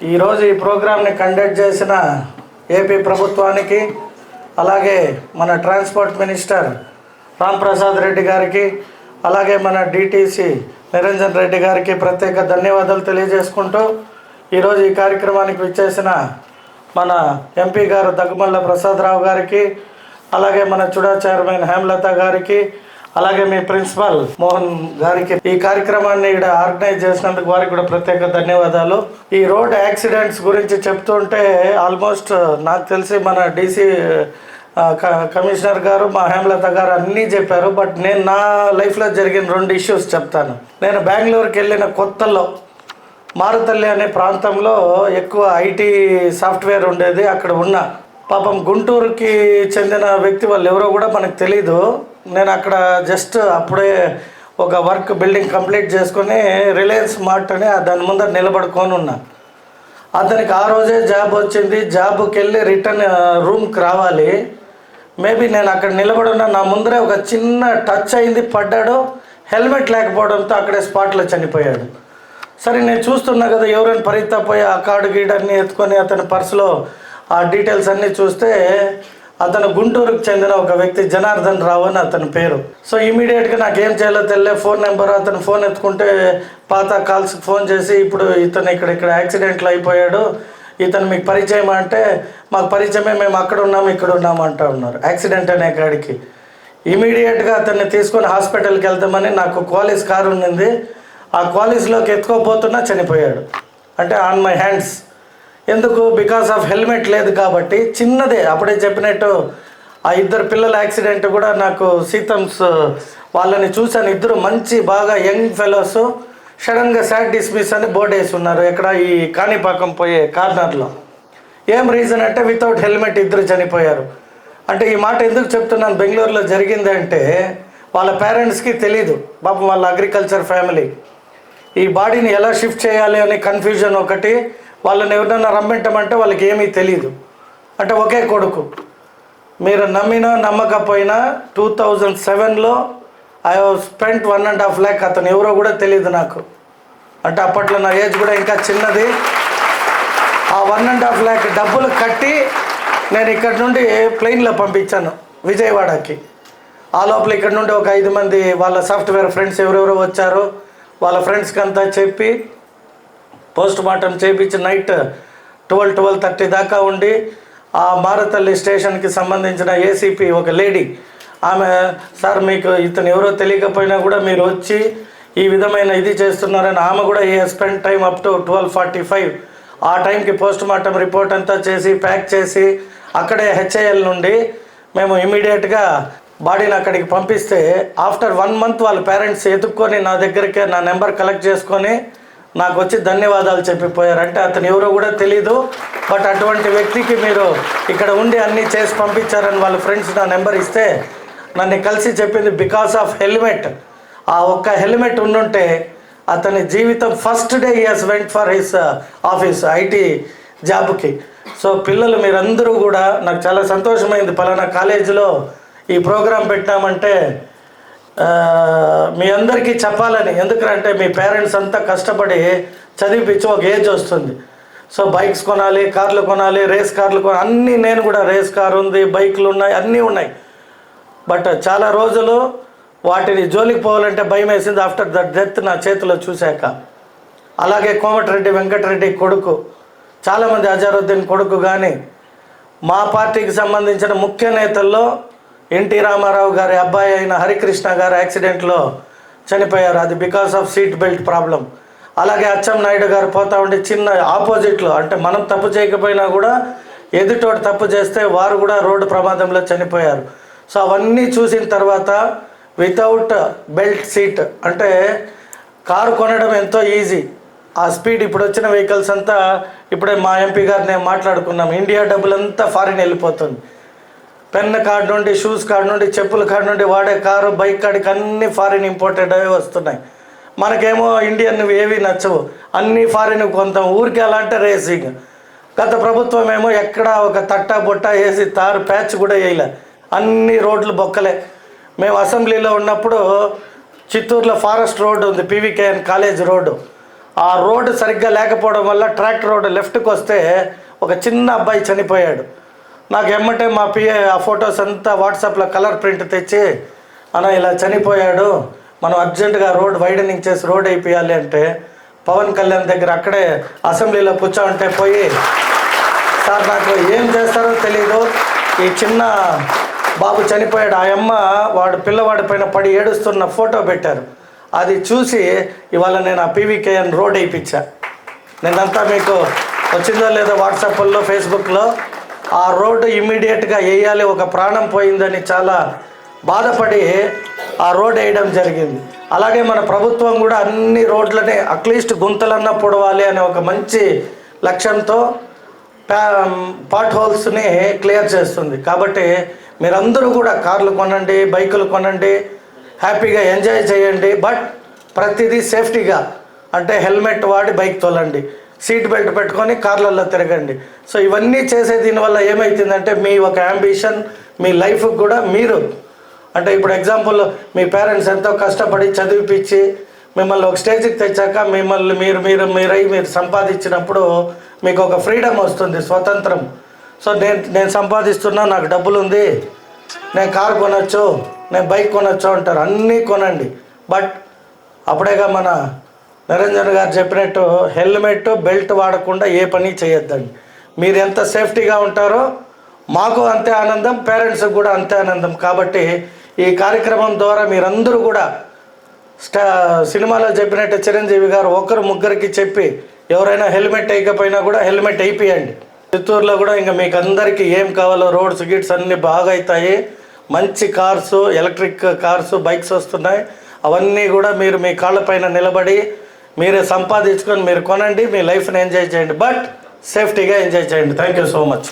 ఈరోజు ఈ ప్రోగ్రామ్ని కండక్ట్ చేసిన ఏపీ ప్రభుత్వానికి అలాగే మన ట్రాన్స్పోర్ట్ మినిస్టర్ రాంప్రసాద్ రెడ్డి గారికి అలాగే మన డిటీసీ నిరంజన్ రెడ్డి గారికి ప్రత్యేక ధన్యవాదాలు తెలియజేసుకుంటూ ఈరోజు ఈ కార్యక్రమానికి విచ్చేసిన మన ఎంపీ గారు దగ్గుమల్ల ప్రసాదరావు గారికి అలాగే మన చుడా చైర్మన్ హేమలత గారికి అలాగే మీ ప్రిన్సిపల్ మోహన్ గారికి ఈ కార్యక్రమాన్ని ఇక్కడ ఆర్గనైజ్ చేసినందుకు వారికి కూడా ప్రత్యేక ధన్యవాదాలు. ఈ రోడ్ యాక్సిడెంట్స్ గురించి చెప్తుంటే ఆల్మోస్ట్ నాకు తెలిసి మన డీసీ కమిషనర్ గారు మా హేమలత గారు అన్నీ చెప్పారు. బట్ నేను నా లైఫ్లో జరిగిన రెండు ఇష్యూస్ చెప్తాను. నేను బెంగళూరుకి వెళ్ళిన కొత్తలో మారుతల్లి అనే ప్రాంతంలో ఎక్కువ ఐటీ సాఫ్ట్వేర్ ఉండేది. అక్కడ ఉన్న పాపం గుంటూరుకి చెందిన వ్యక్తి వాళ్ళు ఎవరో కూడా మనకు తెలీదు. నేను అక్కడ జస్ట్ అప్పుడే ఒక వర్క్ బిల్డింగ్ కంప్లీట్ చేసుకొని రిలయన్స్ మార్ట్ అని దాని ముందర నిలబడుకొని ఉన్నా. అతనికి ఆ రోజే జాబ్ వచ్చింది. జాబ్కి వెళ్ళి రిటర్న్ రూమ్కి రావాలి. మేబీ నేను అక్కడ నిలబడి ఉన్నా నా ముందరే ఒక చిన్న టచ్ అయింది పడ్డాడు. హెల్మెట్ లేకపోవడంతో అక్కడే స్పాట్లో చనిపోయాడు. సరే నేను చూస్తున్నా కదా ఎవరైనా పరిగెత్తపోయి ఆ కార్డు గీడన్ని ఎత్తుకొని అతని పర్సులో ఆ డీటెయిల్స్ అన్నీ చూస్తే అతను గుంటూరుకు చెందిన ఒక వ్యక్తి జనార్దన్ రావు అని అతని పేరు. సో ఇమీడియట్గా నాకు ఏం చేయాలో తెలియలే. ఫోన్ నెంబర్ అతను ఫోన్ ఎత్తుకుంటే పాత కాల్స్ ఫోన్ చేసి ఇప్పుడు ఇతను ఇక్కడ ఇక్కడ యాక్సిడెంట్లు అయిపోయాడు. ఇతను మీకు పరిచయం అంటే మాకు పరిచయమే మేము అక్కడ ఉన్నాము ఇక్కడ ఉన్నాము అంటా ఉన్నారు. యాక్సిడెంట్ అనే కాడికి. ఇమీడియట్గా అతన్ని తీసుకొని హాస్పిటల్కి వెళ్తామని నాకు క్వాలిస్ కారు ఉన్నింది. ఆ క్వాలిస్లోకి ఎత్తుకోపోతున్నా చనిపోయాడు. అంటే ఆన్ మై హ్యాండ్స్ ఎందుకు? బికాస్ ఆఫ్ హెల్మెట్ లేదు కాబట్టి చిన్నదే. అప్పుడే చెప్పినట్టు ఆ ఇద్దరు పిల్లల యాక్సిడెంట్ కూడా నాకు సీతమ్స్ వాళ్ళని చూశాను. ఇద్దరు మంచి బాగా యంగ్ ఫెలోస్ సడన్గా సాడ్ డిస్మిస్ అని బోర్డు వేసి ఉన్నారు ఇక్కడ ఈ కాణిపాకం పోయే కార్నర్లో ఏం రీజన్ అంటే వితౌట్ హెల్మెట్ ఇద్దరు చనిపోయారు. అంటే ఈ మాట ఎందుకు చెప్తున్నాను? బెంగళూరులో జరిగింది అంటే వాళ్ళ పేరెంట్స్కి తెలీదు. పాపం వాళ్ళ అగ్రికల్చర్ ఫ్యామిలీ ఈ బాడీని ఎలా షిఫ్ట్ చేయాలి అనే కన్ఫ్యూజన్ ఒకటి. వాళ్ళని ఎవరినైనా రమ్మించమంటే వాళ్ళకి ఏమీ తెలియదు అంటే ఒకే కొడుకు. మీరు నమ్మినా నమ్మకపోయినా టూ థౌజండ్ సెవెన్లో I spent one and half lakh అతను ఎవరో కూడా తెలియదు నాకు. అంటే అప్పట్లో నా ఏజ్ కూడా ఇంకా చిన్నది. ఆ వన్ అండ్ హాఫ్ ల్యాక్ డబ్బులు కట్టి నేను ఇక్కడ నుండి ప్లెయిన్లో పంపించాను విజయవాడకి. ఆ లోపల ఇక్కడ నుండి ఒక ఐదు మంది వాళ్ళ సాఫ్ట్వేర్ ఫ్రెండ్స్ ఎవరెవరో వచ్చారు. వాళ్ళ ఫ్రెండ్స్కి అంతా చెప్పి పోస్ట్ మార్టం చేయించి నైట్ ట్వెల్వ్ ట్వెల్వ్ థర్టీ దాకా ఉండి ఆ మారతల్లి స్టేషన్కి సంబంధించిన ఏసీపీ ఒక లేడీ. ఆమె సార్ మీకు ఇతను ఎవరో తెలియకపోయినా కూడా మీరు వచ్చి ఈ విధమైన ఇది చేస్తున్నారని ఆమె కూడా ఈ spend time up to twelve forty five ఆ టైంకి పోస్ట్ మార్టం రిపోర్ట్ అంతా చేసి ప్యాక్ చేసి అక్కడే హెచ్ఐఎల్ నుండి మేము ఇమీడియట్గా బాడీని అక్కడికి పంపిస్తే ఆఫ్టర్ వన్ మంత్ వాళ్ళ పేరెంట్స్ ఎదుక్కొని నా దగ్గరికి నా నెంబర్ కలెక్ట్ చేసుకొని నాకు వచ్చి ధన్యవాదాలు చెప్పిపోయారంటే అతను ఎవరో కూడా తెలీదు. బట్ అటువంటి వ్యక్తికి మీరు ఇక్కడ ఉండి అన్నీ చేసి పంపించారని వాళ్ళ ఫ్రెండ్స్ నా నెంబర్ ఇస్తే నన్ను కలిసి చెప్పింది బికాస్ ఆఫ్ హెల్మెట్. ఆ ఒక్క హెల్మెట్ ఉండుంటే అతని జీవితం first day he's went for his office IT జాబ్కి. సో పిల్లలు మీరందరూ కూడా నాకు చాలా సంతోషమైంది. పలానా కాలేజీలో ఈ ప్రోగ్రాం పెట్టామంటే మీ అందరికీ చెప్పాలని. ఎందుకంటే మీ పేరెంట్స్ అంతా కష్టపడి చదివిపించి ఒక ఏజ్ వస్తుంది. సో బైక్స్ కొనాలి కార్లు కొనాలి రేస్ కార్లు కొనాలి అన్నీ నేను కూడా రేస్ కార్ ఉంది బైక్లు ఉన్నాయి అన్నీ ఉన్నాయి. బట్ చాలా రోజులు వాటిని జోలికి పోవాలంటే భయం వేసింది. ఆఫ్టర్ దట్ డెత్ నా చేతిలో చూశాక. అలాగే కోమటిరెడ్డి వెంకటరెడ్డి కొడుకు చాలామంది అజారుద్దీన్ కొడుకు కానీ మా పార్టీకి సంబంధించిన ముఖ్య నేతల్లో ఎన్టీ రామారావు గారి అబ్బాయి అయిన హరికృష్ణ గారు యాక్సిడెంట్లో చనిపోయారు. అది because of seat belt problem అలాగే అచ్చం నాయుడు గారు పోతా ఉంటే చిన్న ఆపోజిట్లో అంటే మనం తప్పు చేయకపోయినా కూడా ఎదుటోటి తప్పు చేస్తే వారు కూడా రోడ్డు ప్రమాదంలో చనిపోయారు. సో అవన్నీ చూసిన తర్వాత వితౌట్ బెల్ట్ సీట్ అంటే కారు కొనడం ఎంతో ఈజీ ఆ స్పీడ్ ఇప్పుడు వచ్చిన వెహికల్స్ అంతా ఇప్పుడే మా ఎంపీ గారు నేను మాట్లాడుకున్నాం. ఇండియా డబ్బులంతా ఫారిన్ వెళ్ళిపోతుంది. పెన్ కార్డు నుండి షూస్ కార్డు నుండి చెప్పుల కాడ నుండి వాడే కారు బైక్ కార్డుకి అన్ని ఫారిన్ ఇంపోర్టెడ్ అవి వస్తున్నాయి. మనకేమో ఇండియన్ ఏవి నచ్చవు. అన్ని ఫారిన్ కొంత ఊరికి ఎలా అంటే రేసింగ్. గత ప్రభుత్వం ఏమో ఎక్కడ ఒక తట్టా బొట్ట వేసి తారు ప్యాచ్ కూడా వేయలే. అన్ని రోడ్లు బొక్కలే. మేము అసెంబ్లీలో ఉన్నప్పుడు చిత్తూరులో ఫారెస్ట్ రోడ్డు ఉంది పీవీకేఎన్ కాలేజ్ రోడ్డు. ఆ రోడ్డు సరిగ్గా లేకపోవడం వల్ల ట్రాక్టర్ రోడ్డు లెఫ్ట్కి వస్తే ఒక చిన్న అబ్బాయి చనిపోయాడు. నాకు ఎమ్మటే మా పిఏ ఆ ఫొటోస్ అంతా వాట్సాప్లో కలర్ ప్రింట్ తెచ్చి అన్న ఇలా చనిపోయాడు. మనం అర్జెంటుగా రోడ్ వైడనింగ్ చేసి రోడ్ అయిపోయాలి అంటే పవన్ కళ్యాణ్ దగ్గర అక్కడే అసెంబ్లీలో కూర్చోంటే పోయి సార్ నాకు ఏం చేస్తారో తెలీదు. ఈ చిన్న బాబు చనిపోయాడు. ఆ అమ్మ వాడు పిల్లవాడి పైన పడి ఏడుస్తున్న ఫోటో పెట్టారు. అది చూసి ఇవాళ నేను ఆ పీవీకేఎన్ రోడ్ వేయించా నేనంతా మీకు వచ్చిందో లేదో వాట్సాప్లో ఫేస్బుక్లో ఆ రోడ్డు ఇమ్మీడియట్గా వేయాలి ఒక ప్రాణం పోయిందని చాలా బాధపడి ఆ రోడ్ వేయడం జరిగింది. అలాగే మన ప్రభుత్వం కూడా అన్ని రోడ్లని అట్లీస్ట్ గుంతలన్నా పొడవాలి అనే ఒక మంచి లక్ష్యంతో పాట్ హోల్స్ని క్లియర్ చేస్తుంది. కాబట్టి మీరందరూ కూడా కార్లు కొనండి బైకులు కొనండి హ్యాపీగా ఎంజాయ్ చేయండి. బట్ ప్రతిదీ సేఫ్టీగా అంటే హెల్మెట్ వాడి బైక్ తోలండి. సీట్ బెల్ట్ పెట్టుకొని కార్లలో తిరగండి. సో ఇవన్నీ చేసే దీనివల్ల ఏమవుతుందంటే మీ ఒక అంబిషన్ మీ లైఫ్ కూడా మీరు అంటే ఇప్పుడు ఎగ్జాంపుల్ మీ పేరెంట్స్ ఎంతో కష్టపడి చదివిపించి మిమ్మల్ని ఒక స్టేజ్కి తెచ్చాక మిమ్మల్ని మీరు మీరు మీరై మీరు సంపాదించినప్పుడు మీకు ఒక ఫ్రీడమ్ వస్తుంది స్వతంత్రం. సో నేను నేను సంపాదిస్తున్నా నాకు డబ్బులు ఉంది నేను కార్ కొనొచ్చు నేను బైక్ కొనొచ్చు అంటారు. అన్నీ కొనండి. బట్ అప్పుడేగా మన నిరంజన్ గారు చెప్పినట్టు హెల్మెట్ బెల్ట్ వాడకుండా ఏ పని చేయొద్దండి. మీరు ఎంత సేఫ్టీగా ఉంటారో మాకు అంతే ఆనందం పేరెంట్స్కి కూడా అంతే ఆనందం. కాబట్టి ఈ కార్యక్రమం ద్వారా మీరందరూ కూడా స్టా సినిమాలో చెప్పినట్టు చిరంజీవి గారు ఒకరు ముగ్గురికి చెప్పి ఎవరైనా హెల్మెట్ వేయకపోయినా కూడా హెల్మెట్ అయిపోయండి చిత్తూరులో కూడా ఇంకా మీకు అందరికీ ఏం కావాలో రోడ్స్ గిట్స్ అన్నీ బాగా అవుతాయి మంచి కార్స్ ఎలక్ట్రిక్ కార్స్ బైక్స్ వస్తున్నాయి. అవన్నీ కూడా మీరు మీ కాళ్ళపైన నిలబడి మీరే సంపాదించుకొని మీరు కొనండి మీ లైఫ్ని ఎంజాయ్ చేయండి. బట్ సేఫ్టీగా ఎంజాయ్ చేయండి. Thank you so much.